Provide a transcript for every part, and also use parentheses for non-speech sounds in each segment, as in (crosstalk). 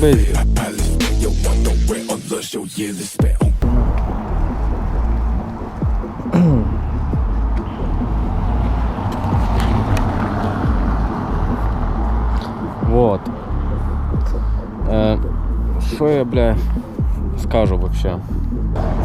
Base. Вот. Що я, бля, скажу вообще?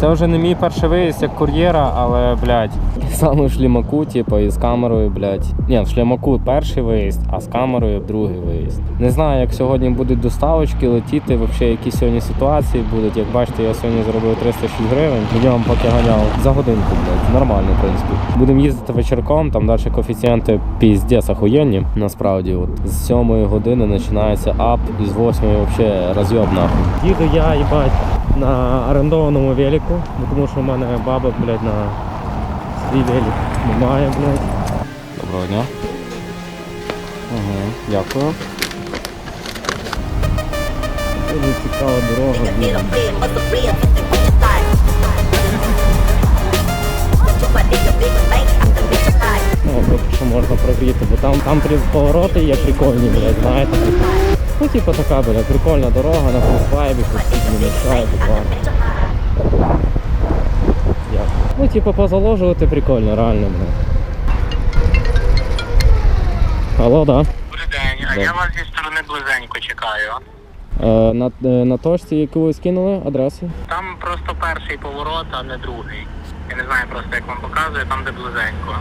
Це вже не мій перший виїзд як кур'єра, але, блядь, саме в шлімаку, типу, і з камерою, блядь. Ні, в шлімаку перший виїзд, а з камерою другий виїзд. Не знаю, як сьогодні будуть доставочки летіти, вообще, які сьогодні ситуації будуть. Як бачите, я сьогодні зробив 306 гривень. Днем поки ганяв за годинку, блядь. Нормально, в принципі. Будемо їздити вечірком, там далі коефіцієнти піздець охуєнні. Насправді, от з 7 години починається ап, і з 8 взагалі розйоб нахуй. Їду я, їбать, на орендованому велику, тому що в мене баба, блядь, на свій велик немає, блядь. Доброго дня. Угу, дякую. Дуже цікава дорога. блін. Ну, поки що можна прогріти, бо там, там повороти є прикольні, блядь, знаєте. Ну, типу така, блядь, прикольна дорога на фулфайбі, не мішає, буквально. Ну, типу, позаложувати прикольно, реально, блядь. Алло, да. Добрий день, а Да. я вас зі сторони близенько чекаю. Е, на, е, на точці, яку ви скинули, адресу? Там просто перший поворот, а не другий. Я не знаю просто, як вам показує, там де близенько.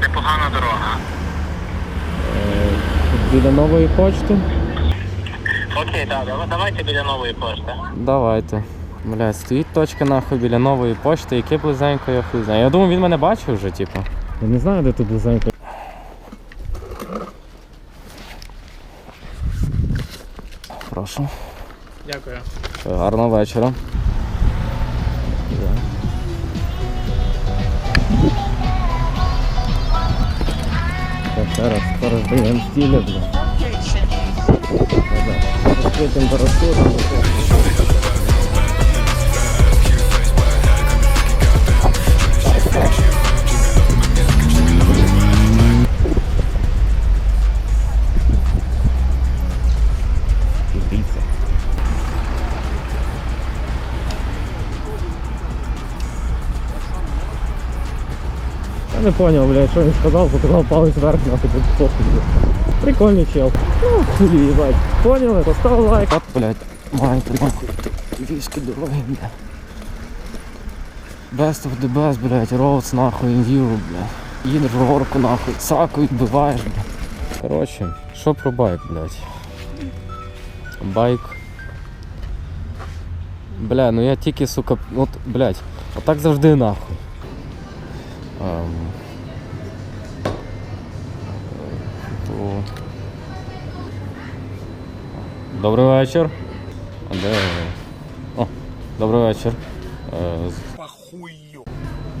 Де погана дорога. Е, біля нової почти? Окей, так, да, давайте біля нової пошти. Давайте. Блядь, стоїть точка нахуй біля нової почти, яке близенько, я хуй знаю. Я думаю, він мене бачив вже, типу. Я не знаю, де тут близенько. Прошу. Дякую. Гарного вечора. Так, зараз пороздаємо стілі, бля. Висока температура. Я не понял, блядь, що він сказав, показав палець вверх, нахуй тут фотку. Прикольний чел. Ну, хуй, їбать. Поняли? Постав лайк. От, блядь, маєте нахуй. Львівські дороги, блядь. Best of the best, блядь, roads нахуй, in view, блядь. Їдеш нахуй, саку відбиваєш, блядь. Коротше, що про байк, блядь? Байк. Бля, ну я тільки, сука, от, блядь, отак завжди нахуй. Ем, то- Добрий вечір. Де? О, добрий вечір. Е,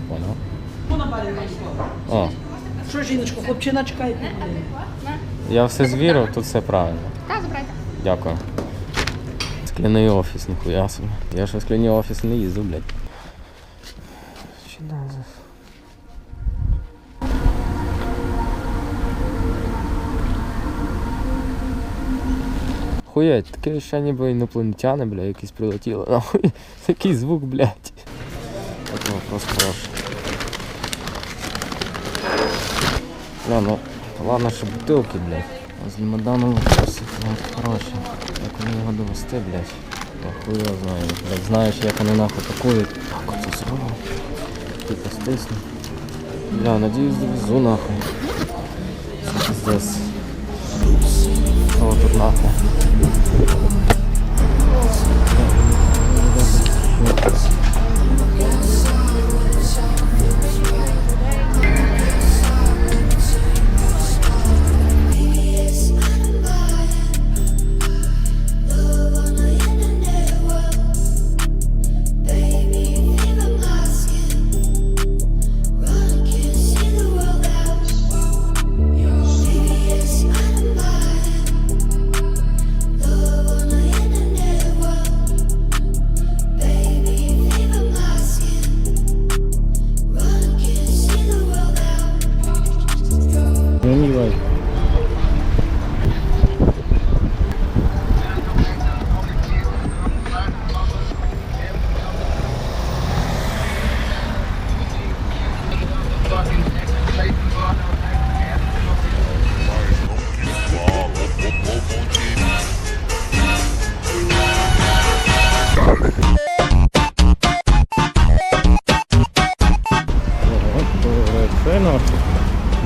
Понял. О, Що, жіночко, хлопчина чекає? я все звірив, тут все правильно. Так, забирайте. Дякую. Скляний офіс, ніхуя собі. Я ще в скляний офіс не їздив, блядь. Що назва? Хуять, таке ще ніби інопланетяни, бля, якісь прилетіли. Нахуй, (laughs) такий звук, блядь. От вопрос прошу. Бля, ну, ладно, що бутилки, блядь. А з лимоданом вопросів, ну, коротше, як вони його довести, блядь. Я хуй його знаю, блядь, знаєш, як вони нахуй пакують. Так, оце зробив. Типа стисну. Бля, надіюсь, довезу нахуй. Це пиздец. О, тут Сомневаюсь.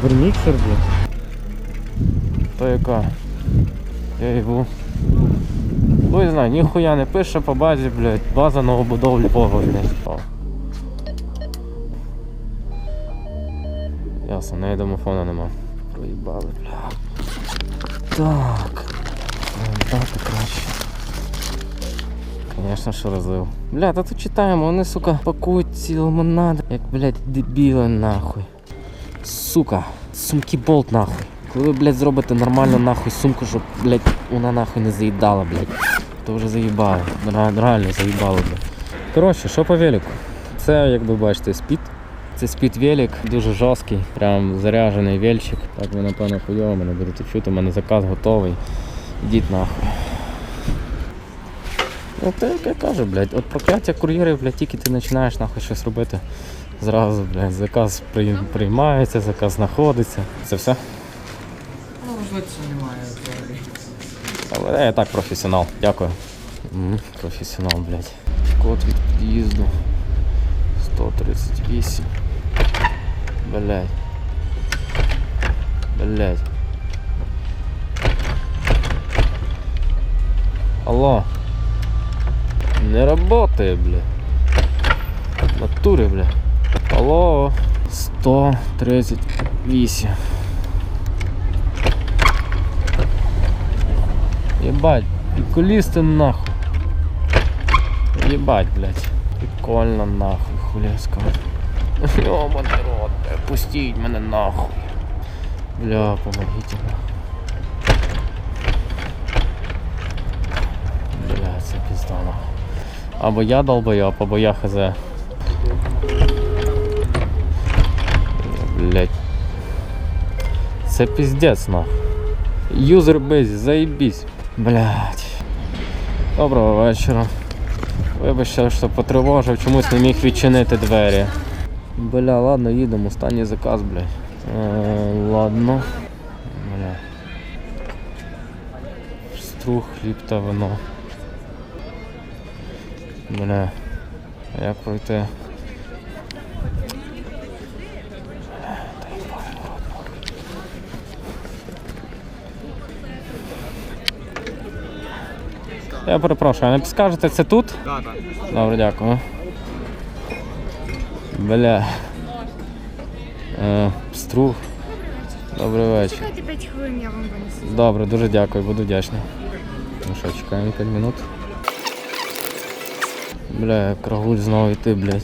Вермиксер, блядь. То яка? Я його. Ну, не знаю, ніхуя не пише по базі, блядь. База новобудов Львова, блядь. Ясно, не домофона нема. Проїбали, бля. Так. Так, краще. Звісно, що розлив. Бля, та тут читаємо, вони, сука, пакують ці лимонади, як, блядь, дебіли нахуй. Сука, сумки болт нахуй. Коли ви, блядь, зробите нормально нахуй сумку, щоб, блядь, вона нахуй не заїдала, блядь. То вже заїбало. Ре- Реально заїбало, блядь. Коротше, що по велику? Це, як ви бачите, спід. Це спід велик, дуже жорсткий, прям заряджений вельчик. Так ви напевно хуйово мене будете чути, у мене заказ готовий. Ідіть нахуй. Ну те, як я кажу, блядь, от прокляття кур'єрів, блядь, тільки ти починаєш нахуй щось робити. Зразу, блядь, заказ приймається, заказ знаходиться. Це все? Немає взагалі. Я так професіонал. Дякую. Професіонал, блядь. Код від під'їзду. 138. Блядь. Блядь. Алло. Не работает, бля. В натуре, бля. Алло. 138. Ебать, приколисты нахуй. Ебать, блядь. Прикольно нахуй, хули я скажу. Ёбаный рот, бля, пустіть мене нахуй. Бля, помогите нахуй. Бля, це пізда нахуй. Або я долбойоб, або я хз. Блять. Це піздець нахуй. Юзер бейзі, заебись. Блять. Доброго вечора. Вибачте, що потривожив, чомусь не міг відчинити двері. Бля, ладно, їдемо, останній заказ, блядь. Е, ладно. Бля. Струх, хліб та вино. Бля. А як пройти? Я перепрошую, а не підскажете, це тут? Так, так. Добре, дякую. Бля. Е, струх. Добрий вечір. Чекайте 5 хвилин, я вам винесу. Добре, дуже дякую, буду вдячний. Ну що, чекаємо 5 минут. Бля, крагуль знову йти, блядь.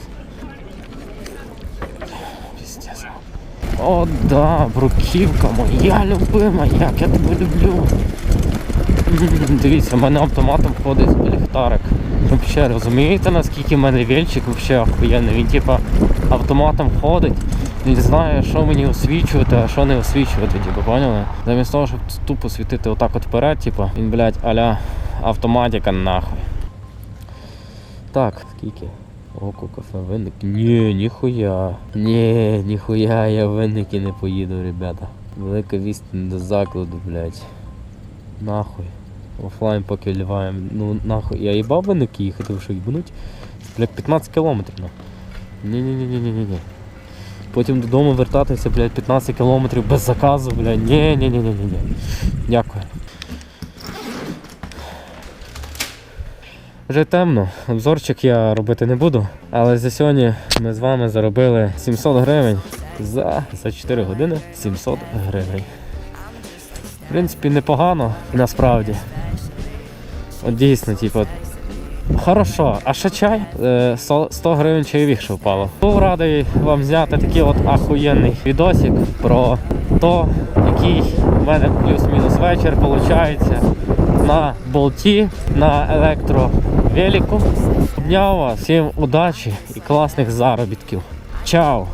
Піздець. О, да, бруківка моя любима, як я тебе люблю. (laughs) Дивіться, в мене автоматом ходить ліхтарик. Вообще, розумієте, наскільки в мене вільчик вообще охуєнний. Він типа автоматом ходить, він знає, що мені освічувати, а що не освічувати, типу, поняли? Замість того, щоб тупо світити отак от вперед, типу, він, блядь, аля автоматика нахуй. Так, скільки? Око, кафе, винник. Ні, ніхуя. Ні, ніхуя, я винники не поїду, ребята. Велика відстань до закладу, блядь. Нахуй. Офлайн поки ліваємо. Ну нахуй. Я їбав винники їхати, ви що їбануть? Блядь, 15 кілометрів. Ні-ні-ні-ні-ні-ні. Потім додому вертатися, блядь, 15 кілометрів без заказу, блядь. Ні-ні-ні-ні-ні. Дякую. Вже темно, обзорчик я робити не буду, але за сьогодні ми з вами заробили 700 гривень за, за 4 години 700 гривень. В принципі, непогано насправді. От дійсно, типу, хорошо. А ще чай? Е, 100 100 гривень чайових ще впало. Був радий вам зняти такий от ахуєнний відосик про то, який в мене плюс-мінус вечір виходить на болті, на електровеліку. Дня вас, всім удачі і класних заробітків. Чао!